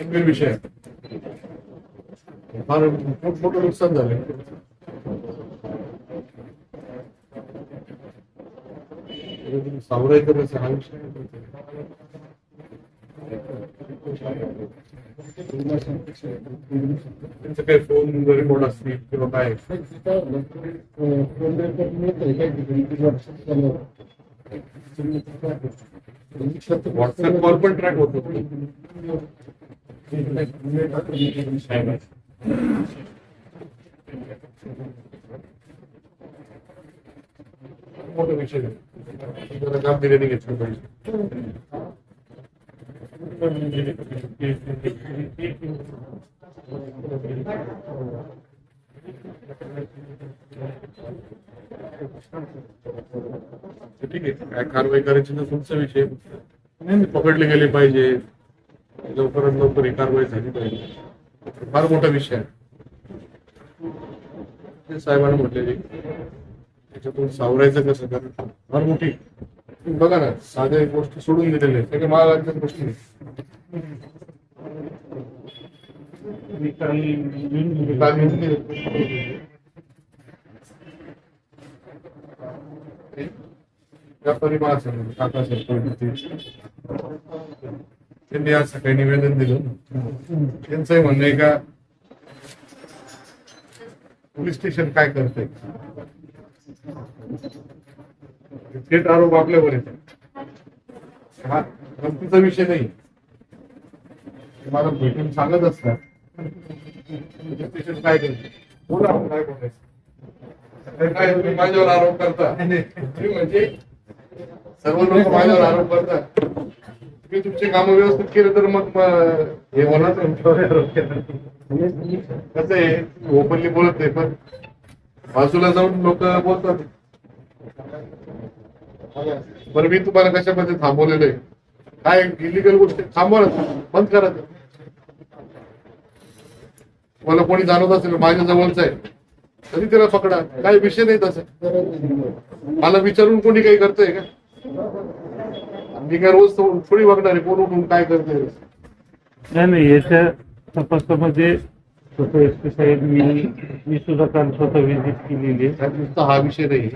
गंभीर विषय आहे. फार खूप मोठं नुकसान झालं सावराय करायचा हा विषय त्यांचं काही फोन असतील किंवा काय? व्हॉट्सअप कॉल पण ट्रॅक होतो. विषय घेतलं पाहिजे ठीक आहे. काय कारवाई करायची तुमचा विषय. नाही, पकडले गेले पाहिजे. लवकरात लवकर ही कारवाई झाली पाहिजे. फार मोठा विषय आहे. ते साहेबांना म्हटलेले त्याच्यातून सावरायचं कसं कारण फार मोठी बघा ना साध्या गोष्टी सोडून दिलेल्या आहेत. सगळ्या महागाच्या गोष्टी आहेत. तुम्ही व्यापारी महासंघ काका सरपंच त्यांनी आज सकाळी निवेदन दिलं. त्यांचंही म्हणणं आहे का पोलीस स्टेशन काय करतंय? थेट आरोप आपल्यावर येतात. हा गमतीचा विषय नाही. मला भेटून सांगत असतात. पोलीस स्टेशन काय करते बोला काय बोलायचं? काय तुम्ही माझ्यावर आरोप करता? म्हणजे सर्व लोक माझ्यावर आरोप करतात. तुम्ही तुमचे काम व्यवस्थित केले तर मग हे होणार कसं आहे ओपनली बोलत नाही पण बाजूला जाऊन लोक बोलतात. बरं मी तुम्हाला कशामध्ये थांबवलेलं आहे? काय इलिगल गोष्टी थांबवा बंद करा मला कोणी जाणवत असेल माझ्या जवळच आहे. तरी त्याला पकडा. काही विषय नाही तसं. मला विचारून कोणी काही करतंय का? मी काय रोज तो- थोडी बघणार आहे कोण उठून काय करतोय. नाही नाही याच्या तपासामध्ये स्वतः एस पी साहेब मी मी सुद्धा काल स्वतः व्हिजिट केलेली आहे. साहेब, नुसता हा विषय नाही.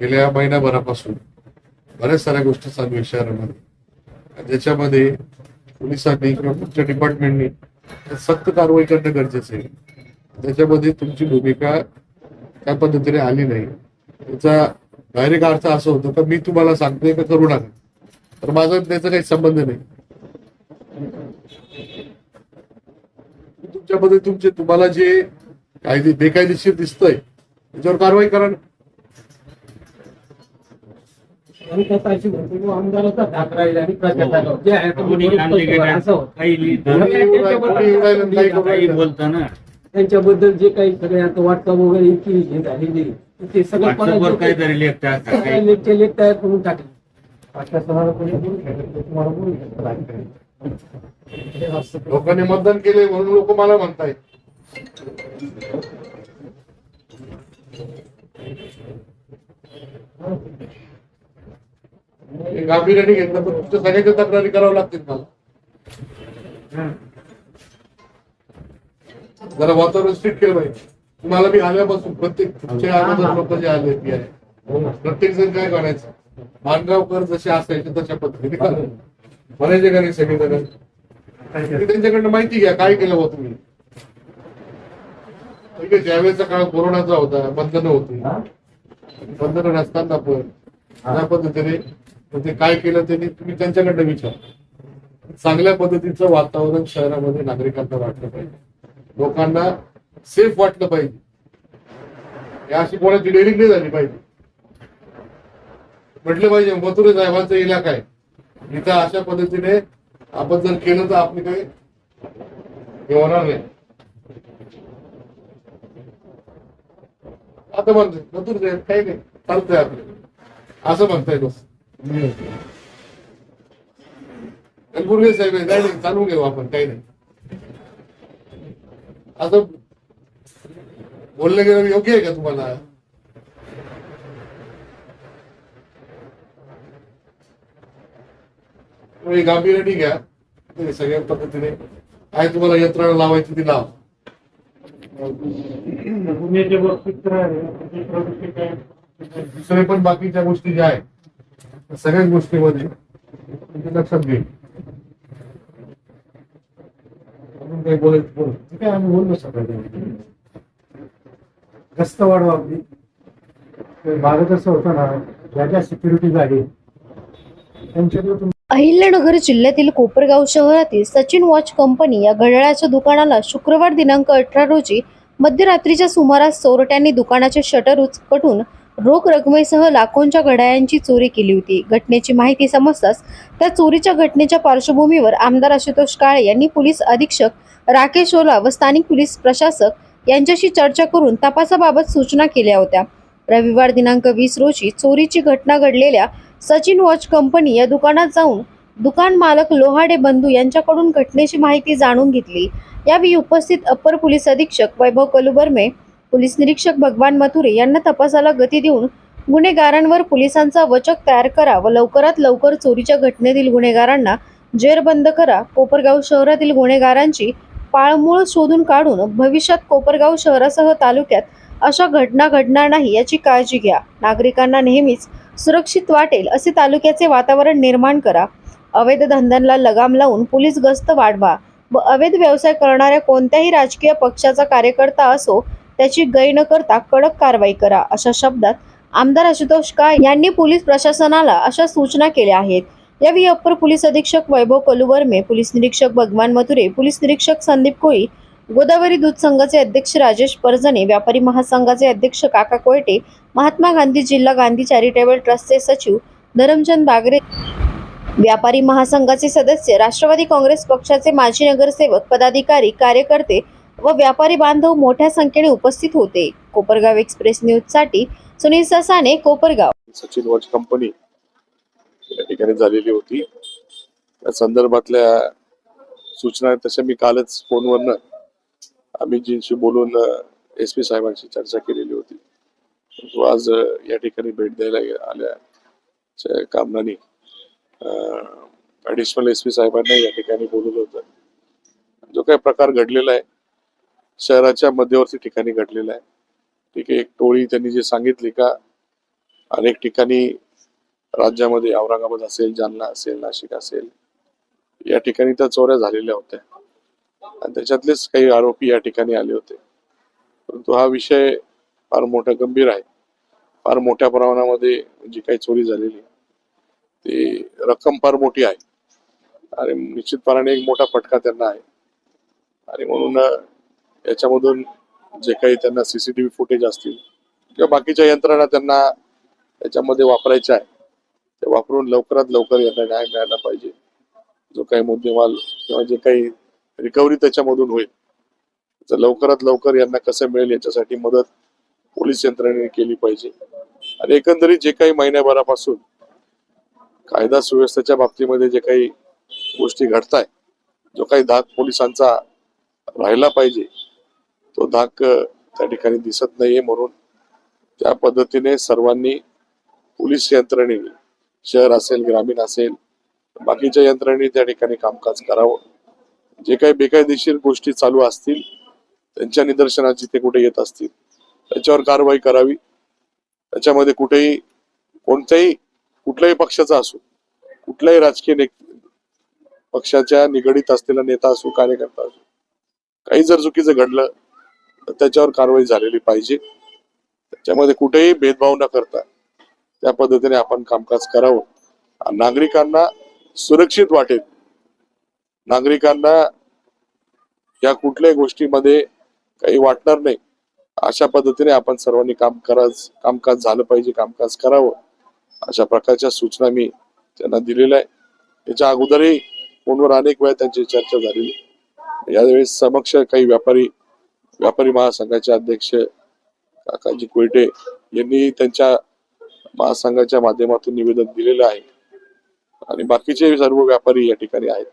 गेल्या महिन्याभरापासून बऱ्याच साऱ्या गोष्टी चालू आहे शहरामध्ये. ज्याच्यामध्ये पोलिसांनी किंवा तुमच्या डिपार्टमेंटनी सक्त कारवाई करणं गरजेचं आहे. त्याच्यामध्ये तुमची भूमिका त्या पद्धतीने आली नाही. त्याचा डायरेक्ट अर्थ असं होतो का मी तुम्हाला सांगतोय का करू नका. तर माझा त्याचा काही संबंध नाही. तुमच्या मध्ये तुमचे तुम्हाला जे कायदे बेकायदेशीर दिसतंय त्याच्यावर कारवाई करा. बोलताना त्यांच्याबद्दल जे काही सगळे आता वगैरे इतकी हे झालेली ते सगळं व्हॉट्सअपवर काहीतरी लेखतात काही. लेक्चर लेख तयार करून टाकले. लोकांनी मतदान केले म्हणून लोक मला म्हणतायत. हे गांभीर्याने घेतलं तर तुमच्या सगळ्याच्या तक्रारी कराव्या लागतील मला. जरा वातावरण स्ट्रिक्ट केलं पाहिजे तुम्हाला मी आल्यापासून प्रत्येक तुमचे अगोदर लोक जे आले ते आहे. प्रत्येक जण काय करायचं? मानगावकर जसे असायचे तशा पद्धतीने म्हणायचे का नाही सगळे जण तुम्ही त्यांच्याकडनं माहिती घ्या काय केलं होतं तुम्ही? त्यावेळेचा काळ कोरोनाचा होता बंधनं होती. बंधनं नसताना पण त्या पद्धतीने ते काय केलं त्यांनी तुम्ही त्यांच्याकडनं विचार. चांगल्या पद्धतीचं वातावरण शहरामध्ये नागरिकांना वाटलं पाहिजे. लोकांना सेफ वाटलं पाहिजे. या अशी कोणाची डेअरिंग नाही झाली पाहिजे. म्हटलं पाहिजे मथुरे साहेबांचा इलाका आहे. इथं अशा पद्धतीने आपण जर केलं तर आपली काही हे होणार नाही. आता म्हणतोय मथुर साहेब काही नाही चालतंय आपलं. असं म्हणताय बस. गुरुगे साहेब काही नाही, चालू घेऊ आपण काही नाही. असं बोललं गेलं योग्य आहे का तुम्हाला? तुम्ही गांभीर्याने घ्या. ते सगळ्या पद्धतीने काय तुम्हाला यंत्रणा लावायची ती लाव. तर आहे दुसरे पण बाकीच्या गोष्टी ज्या आहेत सगळ्याच गोष्टीमध्ये लक्षात घेईल अजून काही बोलायचं बोल. ठीक आहे आम्ही बोललो सगळं गस्त वाढवा अगदी भागात असं होतं ना ज्या ज्या सिक्युरिटी गाडी त्यांच्याकडे अहिल्यानगर जिल्ह्यातील कोपरगाव शहरातील सचिन वॉच कंपनी या घड्याळाच्या दुकानाला शुक्रवार दिनांक अठरा रोजी मध्यरात्रीच्या सुमारास चोरट्यांनी दुकानाचे शटर उचकटून रोख रकमेसह लाखोंच्या घड्याळांची चोरी केली होती. घटनेची माहिती समजताच त्या चोरीच्या घटनेच्या पार्श्वभूमीवर आमदार आशुतोष काळे यांनी पोलीस अधीक्षक राकेश ओला व स्थानिक पोलीस प्रशासक यांच्याशी चर्चा करून तपासाबाबत सूचना केल्या होत्या. रविवार दिनांक वीस रोजी चोरीची घटना घडलेल्या सचिन वॉच कंपनी या दुकानात जाऊन दुकान मालक लोहाडे बंधू यांच्याकडून घटनेची माहिती जाणून घेतली. यावेळी उपस्थित अप्पर पोलीस अधीक्षक वैभव कलुबर्मे पोलीस निरीक्षक भगवान मथुरे यांना तपासाला गती देऊन गुन्हेगारांवर पोलिसांचा वचक तयार करा व लवकरात लवकर चोरीच्या घटनेतील गुन्हेगारांना जेरबंद करा. कोपरगाव शहरातील गुन्हेगारांची पाळमूळ शोधून काढून भविष्यात कोपरगाव शहरासह तालुक्यात अशा घटना घडणार नाही याची काळजी घ्या. नागरिकांना नेहमीच सुरक्षित वाटेल असे तालुक्याचे वातावरण निर्माण करा. अवैध धंद्यांना लगाम लावून पोलीस गस्त वाढवा व अवैध व्यवसाय करणाऱ्या कोणत्याही राजकीय पक्षाचा कार्यकर्ता असो त्याची गै न करता कडक कारवाई करा. अशा शब्दात आमदार आशुतोष काळे यांनी पोलीस प्रशासनाला अशा सूचना केल्या आहेत. यावेळी अप्पर पोलीस अधीक्षक वैभव कलुवर्मे पोलीस निरीक्षक भगवान मथुरे पोलीस निरीक्षक संदीप कोळी गोदावरी दूध संघाचे अध्यक्ष राजेश परजणे व्यापारी महासंघाचे अध्यक्ष काका कोयटे महात्मा गांधी जिल्हा गांधी चॅरिटेबल ट्रस्टचे सचिव धरमचंद बागरे व्यापारी महासंघाचे सदस्य राष्ट्रवादी काँग्रेस पक्षाचे माजी नगरसेवक पदाधिकारी कार्यकर्ते व व्यापारी बांधव मोठ्या संख्येने उपस्थित होते. कोपरगाव एक्सप्रेस न्यूजसाठी सुनील ससाने कोपरगाव. सचिन वॉच कंपनी या ठिकाणी झालेली होती. त्या संदर्भातल्या सूचना तशा मी कालच फोनवरनं अमितजींशी बोलून एस पी साहेबांशी चर्चा केलेली होती. तो आज या ठिकाणी भेट द्यायला आल्या कामनानी ॲडिशनल एस पी साहेबांना या ठिकाणी बोलवलं होतं. जो काही प्रकार घडलेला आहे शहराच्या मध्यवर्ती ठिकाणी घडलेला आहे. ठीक आहे एक टोळी त्यांनी जे सांगितली का अनेक ठिकाणी राज्यामध्ये औरंगाबाद असेल जालना असेल नाशिक असेल या ठिकाणी त्या चोऱ्या झालेल्या होत्या. आणि त्याच्यातलेच काही आरोपी या ठिकाणी आले होते. परंतु हा विषय फार मोठा गंभीर आहे. फार मोठ्या प्रमाणामध्ये जी काही चोरी झालेली आहे, ती रक्कम फार मोठी आहे. आणि निश्चितपणाने एक मोठा फटका त्यांना आहे. आणि म्हणून याच्यामधून जे काही त्यांना सीसीटीव्ही फुटेज असतील किंवा बाकीच्या यंत्रणा त्यांना याच्यामध्ये वापरायच्या आहे ते वापरून लवकरात लवकर यांना न्याय मिळाला पाहिजे. जो काही मुद्देमाल किंवा जे काही रिकव्हरी त्याच्यामधून होईल. तर लवकरात लवकर यांना कसं मिळेल याच्यासाठी मदत पोलीस यंत्रणेने केली पाहिजे. आणि एकंदरीत जे काही महिन्याभरापासून कायदा सुव्यवस्थेच्या बाबतीमध्ये जे काही गोष्टी घडताय जो काही धाक पोलिसांचा राहिला पाहिजे तो धाक त्या ठिकाणी दिसत नाहीये म्हणून त्या पद्धतीने सर्वांनी पोलीस यंत्रणेने शहर असेल ग्रामीण असेल बाकीच्या यंत्रणांनी त्या ठिकाणी कामकाज करावं. जे काही बेकायदेशीर गोष्टी चालू असतील त्यांच्या निदर्शनाची ते कुठे येत असतील त्याच्यावर कारवाई करावी. त्याच्यामध्ये कुठेही कोणत्याही कुठल्याही पक्षाचा असो कुठल्याही राजकीय ने पक्षाच्या निगडीत असलेला नेता असो कार्यकर्ता असो काही जर चुकीचं घडलं तर त्याच्यावर कारवाई झालेली पाहिजे. त्याच्यामध्ये कुठेही भेदभाव न करता त्या पद्धतीने आपण कामकाज करावं. नागरिकांना सुरक्षित वाटेल. नागरिकांना या कुठल्याही गोष्टीमध्ये काही वाटणार नाही. अशा पद्धतीने आपण सर्वांनी काम कराच कामकाज झालं पाहिजे कामकाज करावं. अशा प्रकारच्या सूचना मी त्यांना दिलेल्या आहे त्याच्या अगोदरही फोनवर अनेक वेळा त्यांची चर्चा झालेली. यावेळेस समक्ष काही व्यापारी व्यापारी महासंघाचे अध्यक्ष काकाजी कोयटे यांनी त्यांच्या महासंघाच्या माध्यमातून निवेदन दिलेलं आहे. आणि बाकीचे सर्व व्यापारी या ठिकाणी आहेत.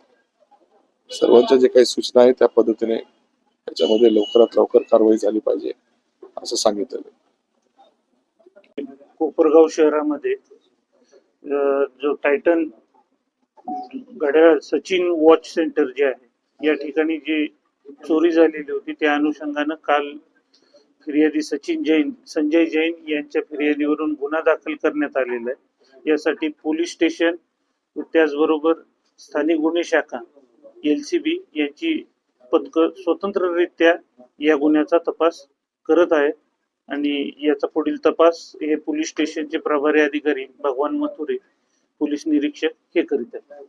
सर्वांच्या जे काही सूचना आहेत त्या पद्धतीने त्याच्यामध्ये लवकरात लवकर कारवाई झाली पाहिजे असं सांगितलेलं कोपरगाव शहरामध्ये जो टायटन घड्याळ सचिन वॉच सेंटर जे आहे या ठिकाणी जी चोरी झालेली होती त्या अनुषंगानं काल फिर्यादी सचिन जैन संजय जैन यांच्या फिर्यादीवरून गुन्हा दाखल करण्यात आलेला आहे. यासाठी पोलीस स्टेशन त्याचबरोबर स्थानिक गुन्हे शाखा एल सी बी यांची पथकं स्वतंत्ररित्या या गुन्ह्याचा तपास करत आहे आणि याचा पुढील तपास हे पोलीस स्टेशनचे प्रभारी अधिकारी भगवान मथुरे पोलीस निरीक्षक हे करीत आहेत.